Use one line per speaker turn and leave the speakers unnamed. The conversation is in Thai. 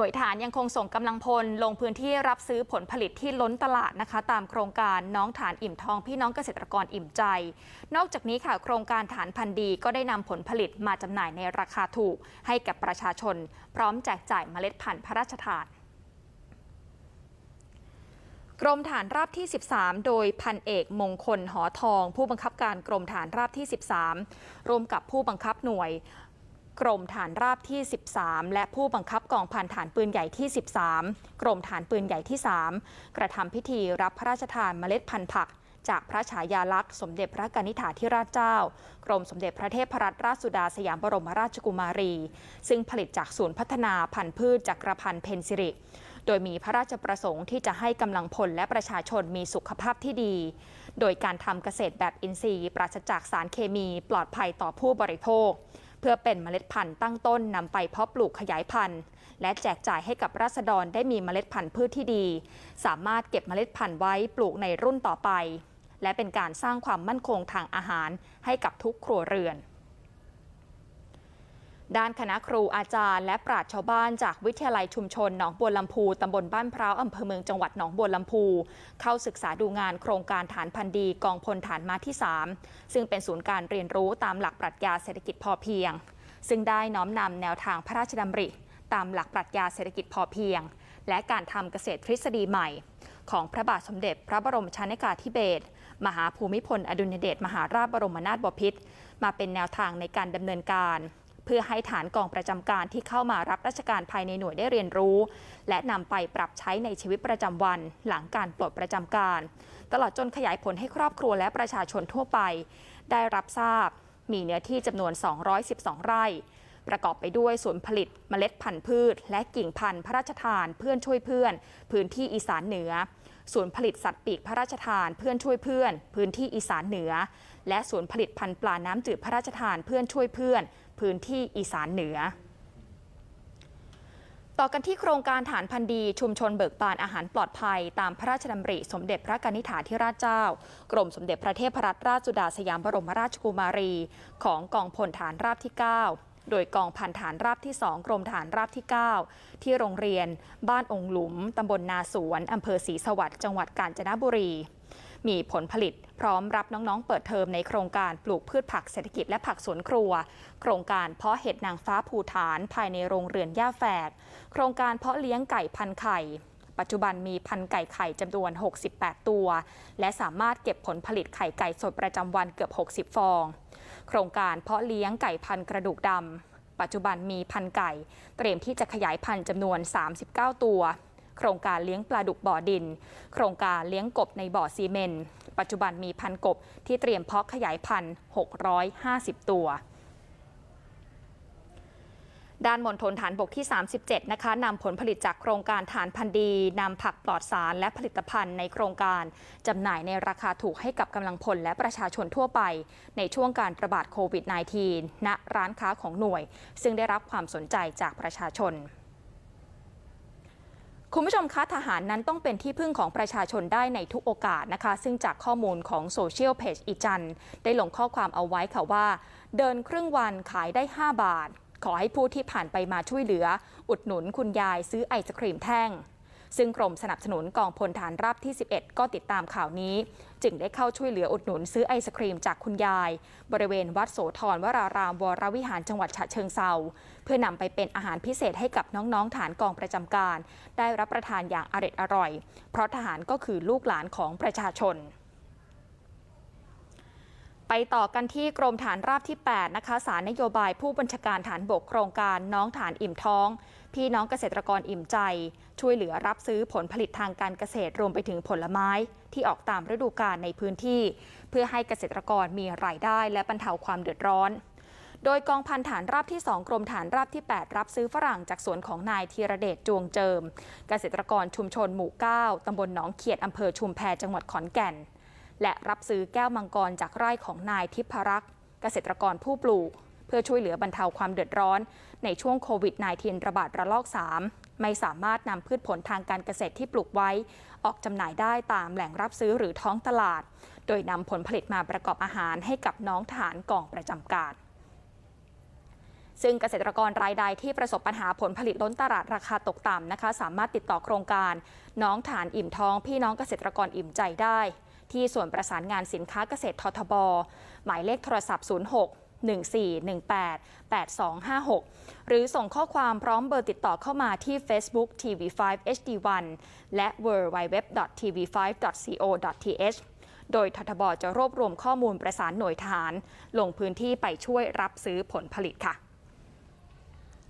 หน่วยฐานยังคงส่งกำลังพลลงพื้นที่รับซื้อผลผลิตที่ล้นตลาดนะคะ ตามโครงการน้องฐานอิ่มทองพี่น้องเกษตรกรอิ่มใจ นอกจากนี้ค่ะ โครงการฐานพันธุ์ดีก็ได้นำผลผลิตมาจำหน่ายในราคาถูก ให้กับประชาชน พร้อมแจกจ่ายเมล็ดพันธุ์พระราชทานกรมฐานราบที่ 13 โดยพันเอกมงคลหอทอง ผู้บังคับการกรมฐานราบที่ 13 ร่วมกับผู้บังคับหน่วย กรมฐานราบที่ 13 และผู้บังคับกองพันฐานปืนใหญ่ที่ 13 กรมฐานปืนใหญ่ที่ 3 กระทำพิธีรับพระราชทานเมล็ดพันธุ์ผัก จากพระฉายาลักษณ์สมเด็จพระกนิษฐาธิราชเจ้า กรมสมเด็จพระเทพรัตนราชสุดาสยามบรมราชกุมารี ซึ่งผลิตจากศูนย์พัฒนาพันธุ์พืชจักรพันธ์เพนซิริโดยมีพระราชประสงค์ที่จะให้กำลังพลและประชาชนมีสุขภาพที่ดี โดยการทำเกษตรแบบอินทรีย์ ปราศจากสารเคมี ปลอดภัยต่อผู้บริโภค เพื่อเป็นเมล็ดพันธุ์ตั้งต้นนำไปเพาะปลูกขยายพันธุ์ และแจกจ่ายให้กับราษฎรได้มีเมล็ดพันธุ์พืชที่ดี สามารถเก็บเมล็ดพันธุ์ไว้ปลูกในรุ่นต่อไป และเป็นการสร้างความมั่นคงทางอาหารให้กับทุกครัวเรือน ด้านคณะครูอาจารย์และปราชญ์ชาวบ้านจากวิทยาลัยชุมชนหนองบัวลำพูตำบลบ้านพร้าวอำเภอเมืองจังหวัดหนองบัวลำพู เข้าศึกษาดูงานโครงการฐานพันธุ์ดีกองพลฐานมาที่ 3 ซึ่งเป็นศูนย์การเรียนรู้ตามหลักปรัชญาเศรษฐกิจพอเพียง ซึ่งได้น้อมนำแนวทางพระราชดำริ ตามหลักปรัชญาเศรษฐกิจพอเพียง และการทำเกษตรทฤษฎีใหม่ ของพระบาทสมเด็จ พระบรมชนกาธิเบศรมหาภูมิพลอดุลยเดชมหาราชบรมนาถบพิตรมาเป็นแนวทางในการดำเนินการ เพื่อให้ฐานกองประจำการที่เข้ามารับราชการภายในหน่วยได้เรียนรู้ และนำไปปรับใช้ในชีวิตประจำวัน หลังการปลดประจำการ ตลอดจนขยายผลให้ครอบครัวและประชาชนทั่วไป ได้รับทราบ มีเนื้อที่จำนวน 212 ไร่ ประกอบไปด้วยศูนย์ผลิตเมล็ดพันธุ์พืช และกิ่งพันธุ์พระราชทานเพื่อนช่วยเพื่อน พื้นที่อีสานเหนือศูนย์ผลิตสัตว์ปีกพระราชทานเพื่อนช่วยเพื่อน พื้นที่อีสานเหนือ และศูนย์ผลิตพันธุ์ปลาน้ำจืดพระราชทานเพื่อนช่วยเพื่อน พื้นที่อีสานเหนือ ต่อกันที่โครงการฐานพันธุ์ดีชุมชนเบิกบานอาหารปลอดภัย ตามพระราชดำริสมเด็จพระกนิษฐาธิราชเจ้า กรมสมเด็จพระเทพรัตนราชสุดาสยามบรมราชกุมารี ของกองพลฐานราบที่ 9โดยกองพันฐานราบที่ 2 กรมฐานราบที่ 9 ที่โรงเรียน บ้านองค์หลุม ตำบลนาสวน อำเภอศรีสวัสดิ์ จังหวัดกาญจนบุรี มีผลผลิต พร้อมรับน้องๆ เปิดเทอมในโครงการปลูกพืชผักเศรษฐกิจและผักสวนครัว โครงการเพาะเห็ดนางฟ้าภูฐานภายในโรงเรือนย่าแฝกโครงการเพาะเลี้ยงไก่พันไข่ปัจจุบันมีพันไก่ไข่จำนวน 68 ตัว และสามารถเก็บผลผลิตไข่ไก่สดประจำวันเกือบ 60 ฟอง โครงการเพาะเลี้ยงไก่พันกระดูกดำปัจจุบันมีพันไก่ เตรียมที่จะขยายพันธุ์จำนวน 39 ตัว โครงการเลี้ยงปลาดุกบ่อดิน โครงการเลี้ยงกบในบ่อซีเมนต์ปัจจุบันมีพันกบที่เตรียมเพาะขยายพันธุ์ 650 ตัวด้านมณฑลฐานบกที่ 37 นะคะนำผลผลิตจากโครงการฐานพันธุ์ดีนำผักปลอดสารและผลิตภัณฑ์ในโครงการจำหน่ายในราคาถูกให้กับกำลังพลและประชาชนทั่วไป ในช่วงการระบาดโควิด -19 ณร้านค้าของหน่วย ซึ่งได้รับความสนใจจากประชาชน คุณผู้ชมคะทหารนั้นต้องเป็นที่พึ่งของประชาชนได้ในทุกโอกาสนะคะ ซึ่งจากข้อมูลของโซเชียลเพจอีจันได้ลงข้อความเอาไว้ค่ะว่า เดินครึ่งวันขายได้ 5 บาท ขอให้ผู้ที่ผ่านไปมาช่วยเหลือ อุดหนุนคุณยายซื้อไอศครีมแท่ง ซึ่งกรมสนับสนุนกองพลฐานราบที่ 11 ก็ติดตามข่าวนี้ จึงได้เข้าช่วยเหลืออุดหนุนซื้อไอศครีมจากคุณยาย บริเวณวัดโสธรวรารามวรวิหารจังหวัดฉะเชิงเซาเพื่อนำไปเป็นอาหารพิเศษให้กับน้องๆฐานกองประจำการ ได้รับประทานอย่างอร็ดอร่อย เพราะทหารก็คือลูกหลานของประชาชน ไปต่อกันที่กรมฐานราบที่ 8 นะคะ สารนโยบายผู้บัญชาการฐานบกโครงการน้องฐานอิ่มท้อง พี่น้องเกษตรกรอิ่มใจ ช่วยเหลือรับซื้อผลผลิตทางการเกษตรรวมไปถึงผลไม้ ที่ออกตามฤดูกาลในพื้นที่ เพื่อให้เกษตรกรมีรายได้และบรรเทาความเดือดร้อน โดยกองพันฐานราบที่ 2 กรมฐานราบที่ 8 รับซื้อฝรั่งจากสวนของนายธีรเดชจวงเจิม เกษตรกรชุมชนหมู่ 9 ตำบลหนองเขียดอำเภอชุมแพจังหวัดขอนแก่น และรับซื้อแก้วมังกรจากไร่ของนายทิพรักษ์เกษตรกรผู้ปลูก เพื่อช่วยเหลือบรรเทาความเดือดร้อน ในช่วงโควิด -19 ระบาดระลอก 3 ไม่สามารถนำพืชผลทางการเกษตรที่ปลูกไว้ ออกจำหน่ายได้ตามแหล่งรับซื้อหรือท้องตลาด โดยนำผลผลิตมาประกอบอาหารให้กับน้องทหารกองประจำการซึ่งเกษตรกรรายใดที่ประสบปัญหาผลผลิตล้นตลาดราคาตกต่ำนะคะ สามารถติดต่อโครงการ น้องฐานอิ่มท้อง พี่น้องเกษตรกรอิ่มใจได้ ที่ส่วนประสานงานสินค้าเกษตรททบ หมายเลขโทรศัพท์ 06 1418 8256 หรือส่งข้อความพร้อมเบอร์ติดต่อเข้ามาที่ Facebook TV5 HD1 และ www.tv5.co.th โดยททบจะรวบรวมข้อมูลประสานหน่วยทหารลงพื้นที่ไปช่วยรับซื้อผลผลิตค่ะ